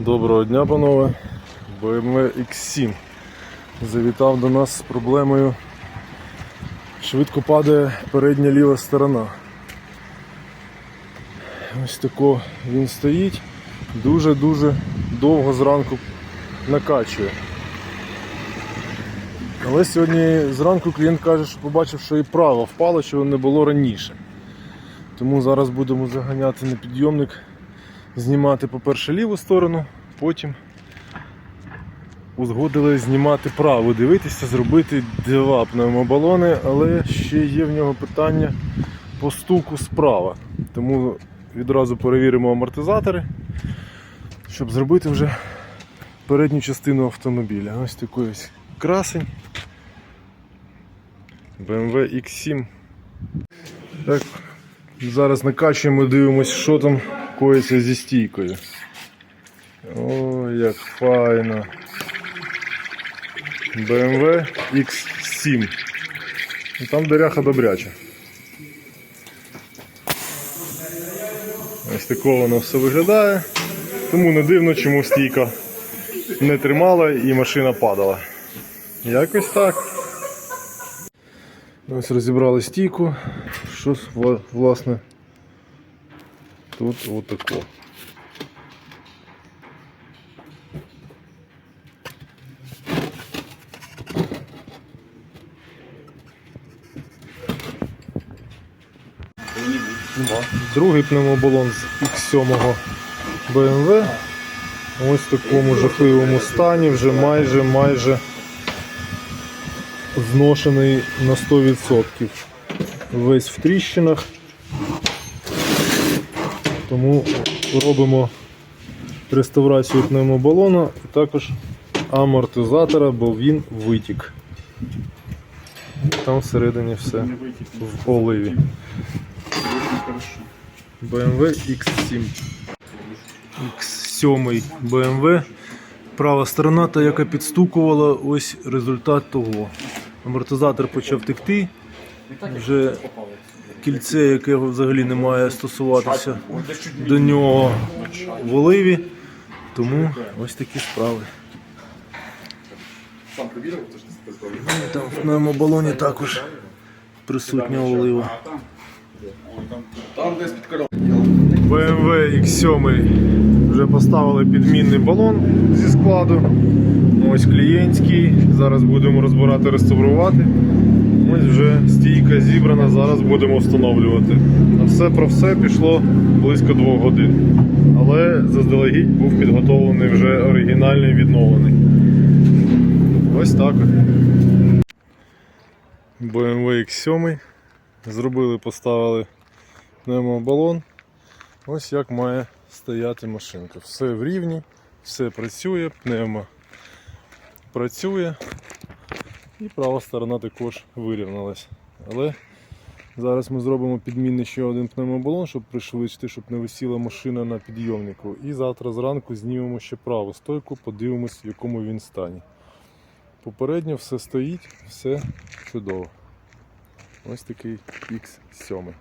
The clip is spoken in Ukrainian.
Доброго дня, панове. BMW X7 завітав до нас з проблемою. Швидко падає передня ліва сторона. Ось тако він стоїть, дуже-дуже довго зранку накачує. Але сьогодні зранку клієнт каже, що побачив, що і право впало, чого не було раніше. Тому зараз будемо заганяти на підйомник знімати, по-перше, ліву сторону, потім узгодили знімати праву, дивитися, зробити два пневмобалони, але ще є в нього питання по стуку справа. Тому відразу перевіримо амортизатори, щоб зробити вже передню частину автомобіля. Ось такий ось красень. BMW X7. Так, зараз накачуємо, дивимося, що там коїться зі стійкою. Ой, як файно. BMW X7. Там диряха добряча. Ось такого воно все виглядає. Тому не дивно, чому стійка не тримала і машина падала. Якось так. Ось розібрали стійку. Що вла- власне тут отако. Другий пневмобалон з X7 BMW. Ось в такому жахливому стані, вже майже майже зношений на 100%. Весь в тріщинах. Тому робимо реставрацію пневмобалона і також амортизатора, бо він витік. Там всередині все в оливі. BMW X7. X7 BMW. Права сторона, та яка підстукувала, ось результат того. Амортизатор почав текти. Вже кільце, яке взагалі не має стосуватися до нього в оливі. Тому ось такі справи. Там в пневмобалоні також присутня олива. BMW X7 вже поставили підмінний балон зі складу. Ось клієнтський. Зараз будемо розбирати, реставрувати. Ось вже стійка зібрана, зараз будемо встановлювати. На все про все пішло близько двох годин. Але заздалегідь був підготовлений вже оригінальний відновлений. Ось так. BMW X7. Зробили, поставили пневмобалон. Ось як має стояти машинка. Все в рівні, все працює, пневмо працює. І права сторона також вирівнялась. Але зараз ми зробимо підмінний ще один пневмобалон, щоб пришвидшити, щоб не висіла машина на підйомнику. І завтра зранку знімемо ще праву стойку, подивимось, в якому він стані. Попередньо все стоїть, все чудово. Ось такий X7.